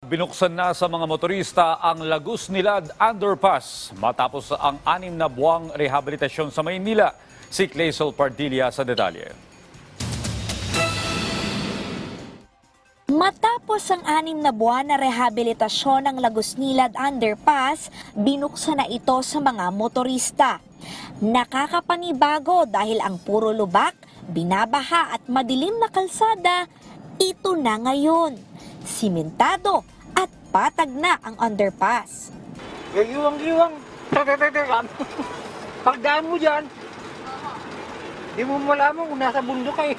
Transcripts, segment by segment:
Binuksan na sa mga motorista ang Lagos Nilad Underpass matapos ang anim na buwang rehabilitasyon sa Maynila. Si Claysol Pardilla sa detalye. Matapos ang anim na buwan na rehabilitasyon ng Lagos Nilad Underpass, binuksan na ito sa mga motorista. Nakakapanibago dahil ang puro lubak, binabaha at madilim na kalsada, ito na ngayon. Simentado at patag na ang underpass. Giwang-giwang. Pagdaan mo dyan, di mo malaman kung nasa bundok ka eh.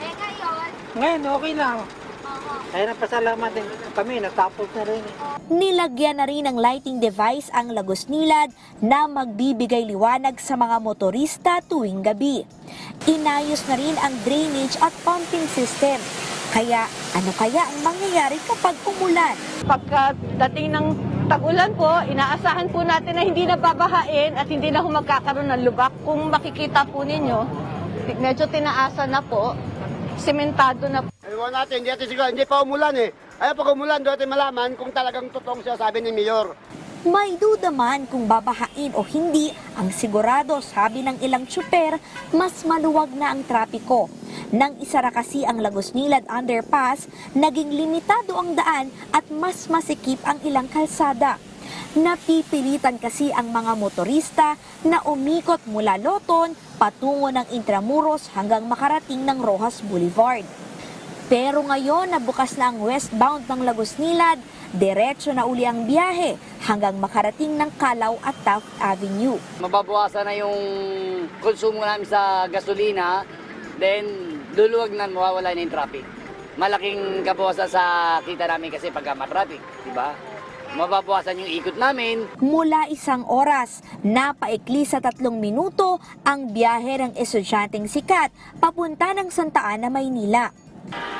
Eh ngayon, Ngayon, okay lang. Kaya napasalamat din kami, natapos na rin eh. Nilagyan na rin ng lighting device ang Lagos Nilad na magbibigay liwanag sa mga motorista tuwing gabi. Inayos na rin ang drainage at pumping system. Kaya ano kaya ang mangyayari kapag umulan? Pagka dating ng tag-ulan po, inaasahan po natin na hindi na babahain at hindi na magkakaroon ng lubak. Kung makikita po ninyo, medyo tinaasa na po, sementado na po. Ewan natin, hindi natin siguro, hindi pa umulan eh. Ayaw pag umulan, doon natin malaman kung talagang totoong siya sabi ni Mayor. May duda man kung babahain o hindi, ang sigurado sabi ng ilang tsuper, mas maluwag na ang trapiko. Nang isara kasi ang Lagos Nilad Underpass, naging limitado ang daan at mas masikip ang ilang kalsada. Napipilitan kasi ang mga motorista na umikot mula Loton patungo ng Intramuros hanggang makarating ng Rojas Boulevard. Pero ngayon na bukas na ang westbound ng Lagos Nilad, diretso na uli ang biyahe hanggang makarating ng Calao at Taft Avenue. mababawasan na yung konsumo namin sa gasolina, then luluwag na mawawala na yung traffic. Malaking kabawasan sa kita namin kasi pagka matraffic, di ba? Mababawasan yung ikot namin, Mula isang oras, napaikli sa tatlong minuto ang biyahe ng estudyanteng sikat papunta ng Santa Ana, Maynila.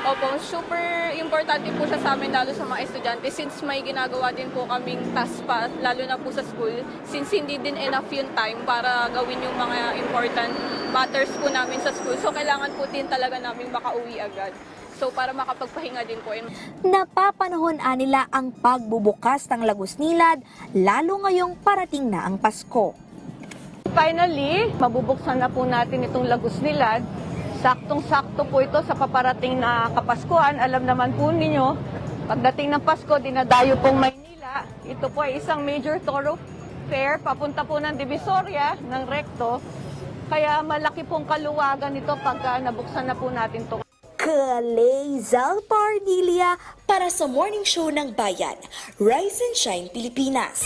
Opo, super importante po siya sa amin lalo sa mga estudyante since may ginagawa din po kaming task pa, lalo na po sa school, since hindi din enough yung time para gawin yung mga important matters po namin sa school. So, kailangan po din talaga namin makauwi agad. So, para makapagpahinga din po. Napapanahon nila ang pagbubukas ng Lagos Nilad, lalo ngayong parating na ang Pasko. Finally, mabubuksan na po natin itong Lagos Nilad. Saktong-sakto po ito sa paparating na Kapaskuhan. Alam naman po ninyo, pagdating ng Pasko, dinadayo pong Maynila. Ito po ay isang major thoroughfare papunta po ng Divisoria, ng Recto. Kaya malaki pong kaluwagan ito pagka nabuksan na po natin ito. Kalay Zalpardilla para sa Morning Show ng Bayan, Rise and Shine Pilipinas.